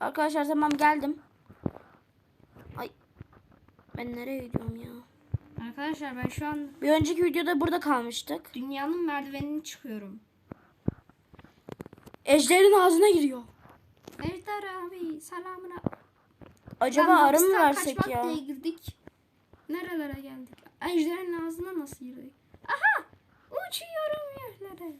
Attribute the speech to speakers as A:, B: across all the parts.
A: Arkadaşlar tamam geldim. Ay. Ben nereye gidiyorum ya?
B: Arkadaşlar ben şu an
A: Bir önceki videoda burada kalmıştık.
B: dünyanın merdivenini çıkıyorum.
A: Ejder'in ağzına giriyor.
B: Ejder abi selamına.
A: Acaba arı mı versek ya?
B: diye girdik. Nerelere geldik? Ejder'in ağzına nasıl girdik? Aha! Uçuyorum yerlere.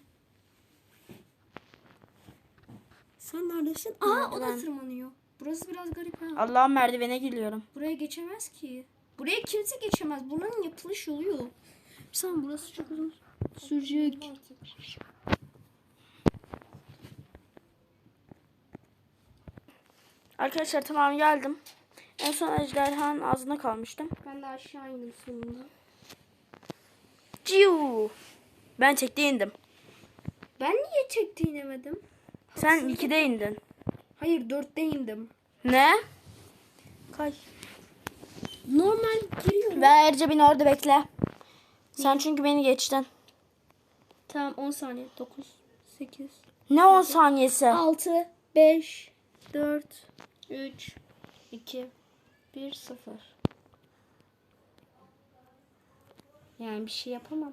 B: Sen neredesin? Aa o da
A: Merdiven.
B: tırmanıyor. Burası biraz garip ha.
A: Allah'ın merdivene geliyorum.
B: Buraya geçemez ki. Buraya kimse geçemez. Buranın yapılış yolu yok. Sen burası çok uzun sürecek.
A: Arkadaşlar tamam geldim. En son ejderhanın ağzına kalmıştım.
B: Ben de aşağı indim sonunda.
A: Ciu. Ben tekte indim.
B: Ben niye çekti inemedim?
A: Sen ikide indin.
B: Hayır dörtte indim.
A: Ne? Kay.
B: Normal giriyorum.
A: Ve ayrıca beni orada bekle. Sen çünkü beni geçtin.
B: Tamam 10 saniye. 9, 8,
A: Ne 10 saniyesi?
B: 6, 5, 4, 3, 2, 1, 0. Yani bir şey yapamam.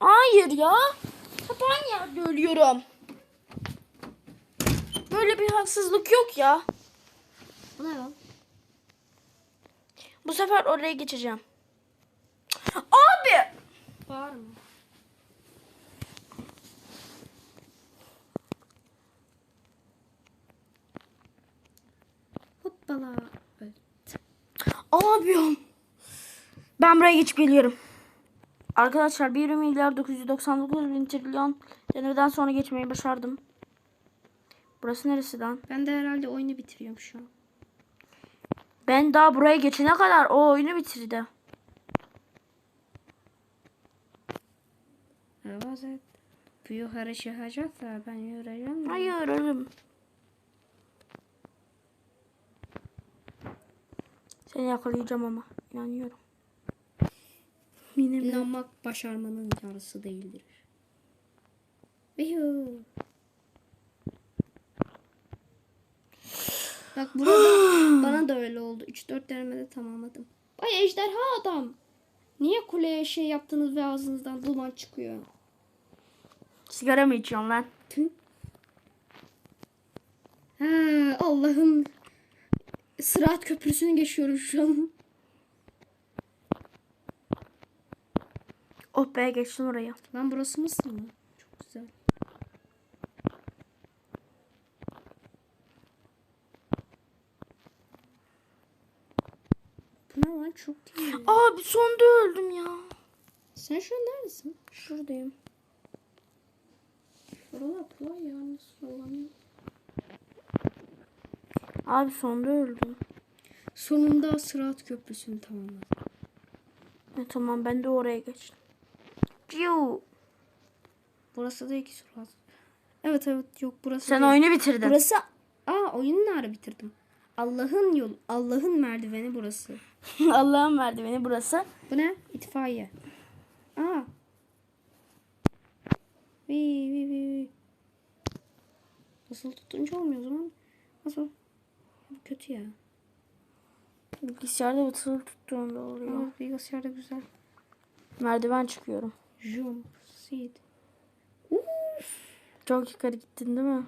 A: Hayır ya. Aynı yerde ölüyorum. Böyle bir haksızlık yok ya.
B: Bu ne lan?
A: Bu sefer oraya geçeceğim. Abi.
B: Var mı? Hoppala. Evet.
A: Abim. Ben buraya geçip geliyorum. Arkadaşlar 1 milyar 999 bin trilyon denemeden sonra geçmeyi başardım. Burası neresi lan?
B: Ben de herhalde oyunu bitiriyorum şu an.
A: Ben daha buraya geçene kadar o oyunu bitirdi.
B: Evet. Bu yukarı çıkacak da ben de.
A: Hayır ölüm. Seni yakalayacağım ama inanıyorum.
B: İnanmak başarmanın yarısı değildir. Yuhu. Bak burada bana da öyle oldu. 3-4 denemede tamamladım. Ay ejderha adam. Niye kuleye şey yaptınız ve ağzınızdan duman çıkıyor?
A: Sigara mı içiyorum lan?
B: Ha, Allah'ım. Sırat köprüsünü geçiyorum şu an.
A: Oh be geçtim oraya.
B: Lan burası Mısır mı? Çok güzel. Bu ne lan çok iyi.
A: Abi sonda öldüm ya.
B: Sen şu an neredesin?
A: Şuradayım.
B: Şuralar kolay ya nasıl olamıyor?
A: Abi sonda öldüm.
B: Sonunda Sırat Köprüsü'nü tamamladım.
A: E, tamam ben de oraya geçtim. Ciu.
B: Burası da iki Sırat. Evet evet yok burası
A: Sen
B: değil.
A: oyunu bitirdin.
B: Burası Aa oyunu nerede bitirdim? Allah'ın yolu, Allah'ın merdiveni burası.
A: Allah'ın merdiveni burası.
B: Bu ne? İtfaiye. Aa. Vi vi vi. Nasıl tutunca olmuyor o zaman? Nasıl? Kötü ya.
A: Bilgisayarda batılı tuttuğunda oluyor.
B: Ama bilgisayarda güzel.
A: Merdiven çıkıyorum.
B: Jump. Seed.
A: Çok yukarı gittin değil mi?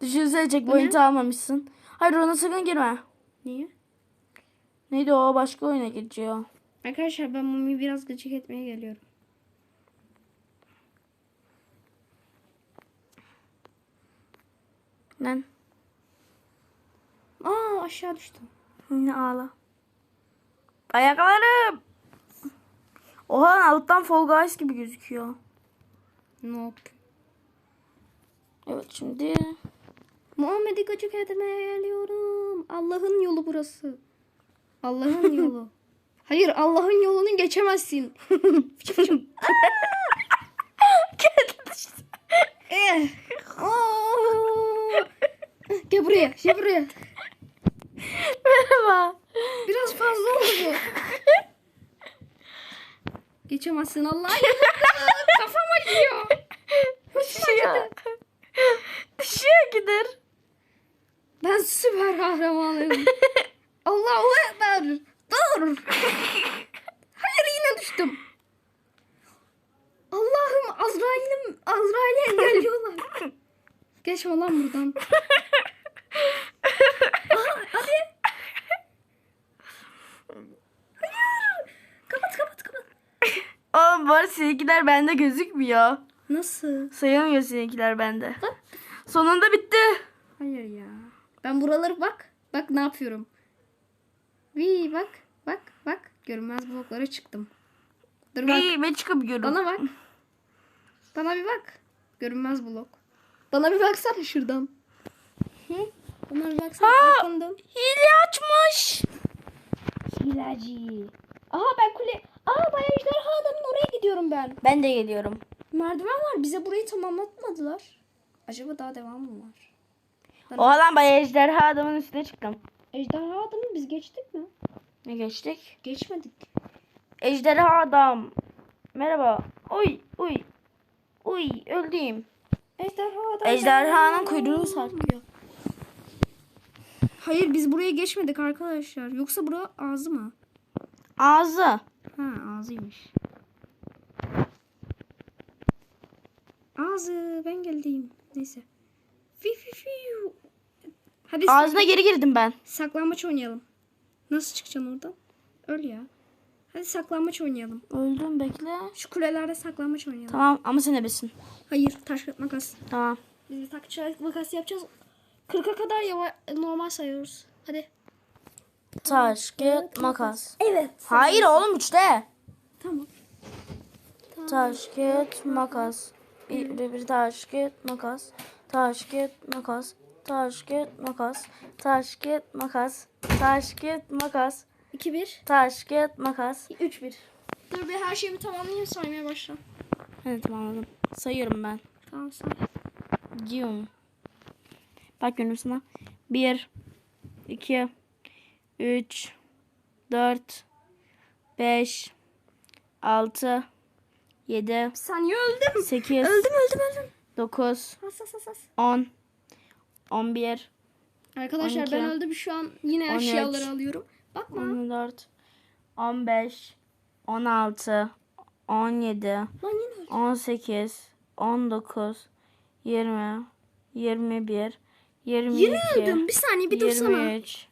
A: Düşünsene checkpoint'i almamışsın. Hayır ona sakın girme.
B: Niye?
A: Neydi o başka oyuna geçiyor.
B: Arkadaşlar ben Mumi biraz gıcık etmeye geliyorum.
A: Lan
B: Aa aşağı düştüm.
A: yine ağla. Ayaklarım. Oha alttan Fall Guys gibi gözüküyor.
B: Nope.
A: Evet şimdi
B: Muhammed'i gıcık etmeye geliyorum. Allah'ın yolu burası. Allah'ın yolu. Hayır Allah'ın yolunu geçemezsin. Eh. Aa. Gel buraya, gel buraya.
A: merhaba.
B: Biraz fazla oldu bu. Geçemezsin Allah'ın yolunu. Kafam acıyor.
A: Düşüyor. Düşüyor gider.
B: süper kahramanım. Allahu Ekber. Dur. Hayır yine düştüm. Allah'ım Azrail'im Azrail'i engelliyorlar. Geçme lan buradan. Aha, hadi. Hayır. Kapat kapat kapat.
A: Oğlum bu arada seninkiler bende gözükmüyor.
B: Nasıl?
A: Sayılmıyor seninkiler bende. Sonunda bitti.
B: Hayır ya. Ben buraları bak. Bak ne yapıyorum. Vi bak. Bak bak. Görünmez bloklara çıktım. Dur bak.
A: İyi ben çıkabiliyorum.
B: Bana bak. Bana bir bak. Görünmez blok. Bana bir baksana şuradan. Hı? Bana bir baksana
A: Ha!
B: arkandan.
A: Hile açmış.
B: Hileci. Aha ben kule... Aa bayağı ejderha adamın oraya gidiyorum ben.
A: Ben de geliyorum.
B: Merdiven var. Bize burayı tamamlatmadılar. Acaba daha devam mı var?
A: Oha lan bayağı ejderha adamın üstüne çıktım.
B: Ejderha adamı biz geçtik mi?
A: Ne geçtik?
B: Geçmedik.
A: Ejderha adam. Merhaba. Uy uy. Uy öldüm.
B: Ejderha adam.
A: Ejderhanın kuyruğu sarkıyor.
B: Hayır biz buraya geçmedik arkadaşlar. Yoksa bura ağzı mı?
A: Ağzı.
B: Ha ağzıymış. Ağzı ben geldim. Neyse. Fi fi fi. Hadi
A: Ağzına geri girdim ben.
B: saklambaç oynayalım. Nasıl çıkacaksın oradan? Öl ya. Hadi saklambaç oynayalım.
A: Öldüm bekle.
B: Şu kulelerde saklambaç oynayalım.
A: Tamam ama sen ebesin.
B: Hayır taş kağıt makas.
A: Tamam.
B: Biz bir taş kağıt makas yapacağız. 40'a kadar yava normal sayıyoruz. Hadi.
A: Taş, kağıt, makas.
B: Evet.
A: Hayır oğlum üçte.
B: Tamam.
A: Taş, kağıt, makas. Bir, bir, bir taş, kağıt, makas. Taş, kağıt, makas. Taş, kağıt, makas. Taş, kağıt, makas. Taş, kağıt, makas.
B: 2-1.
A: Taş, kağıt, makas.
B: 3-1. Dur bir her şeyi bir tamamlayayım saymaya başla.
A: Evet tamamladım. Sayıyorum ben.
B: Tamam say.
A: Diyorum. Bak görüyorum sana. 1, 2, 3, 4, 5, 6, 7,
B: Bir saniye öldüm.
A: 8,
B: Öldüm öldüm öldüm.
A: 9,
B: Has has has has.
A: 10, 11,
B: Arkadaşlar
A: 12,
B: ben öldüm şu an yine
A: 13,
B: eşyaları alıyorum. Bakma.
A: 14, 15, 16, 17,
B: Lan yine öldüm.
A: 18, 19, 20, 21, 22,
B: Yine öldüm. Bir saniye bir dursana.
A: 23,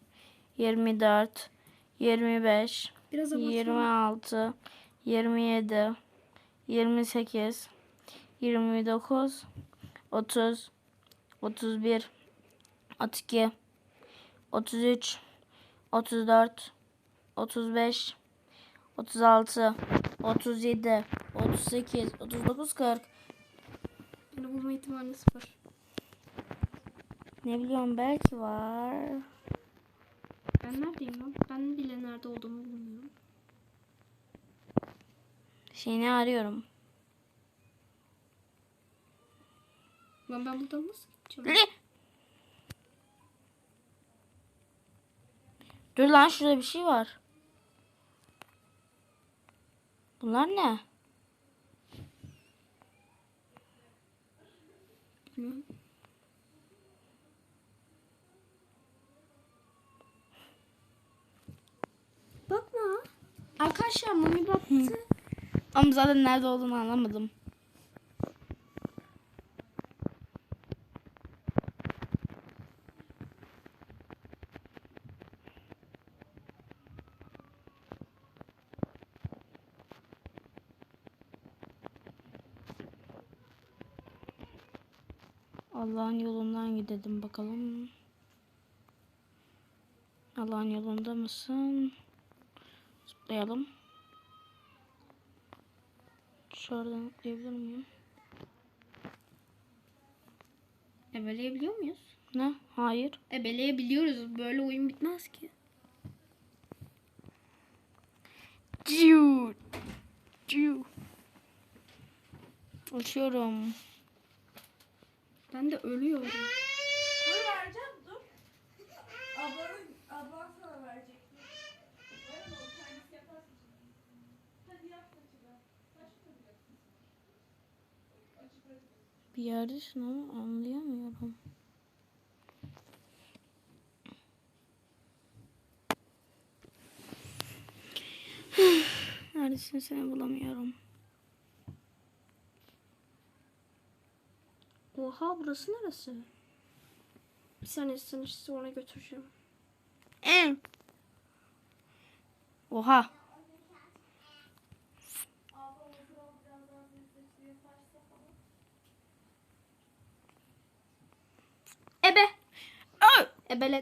A: 24, 25,
B: Biraz abartma.
A: 26, 27, 28, 29, 30, 31, 32, 33, 34, 35, 36, 37, 38, 39, 40.
B: Beni bulma ihtimali sıfır.
A: Ne biliyorum belki var.
B: Ben neredeyim lan? Ben bile nerede olduğumu bilmiyorum.
A: Şeyini arıyorum.
B: Lan ben buradan nasıl gideceğim?
A: Ne? Dur lan şurada bir şey var. Bunlar ne?
B: Bilmiyorum. Arkadaşlar Mami baktı.
A: Ama zaten nerede olduğunu anlamadım. Allah'ın yolundan gidelim bakalım. Allah'ın yolunda mısın? Zıplayalım. Şuradan atlayabilir miyim?
B: Ebeleyebiliyor muyuz?
A: Ne? Hayır.
B: Ebeleyebiliyoruz. Böyle oyun bitmez ki.
A: Ciu. Ciu. Uçuyorum.
B: Ben de ölüyorum.
A: Bir yerdesin ama anlayamıyorum. Neredesin seni bulamıyorum.
B: Oha burası neresi? Bir saniye seni sonra götüreceğim.
A: Oha.
B: Ebe.
A: Ay!
B: Ebele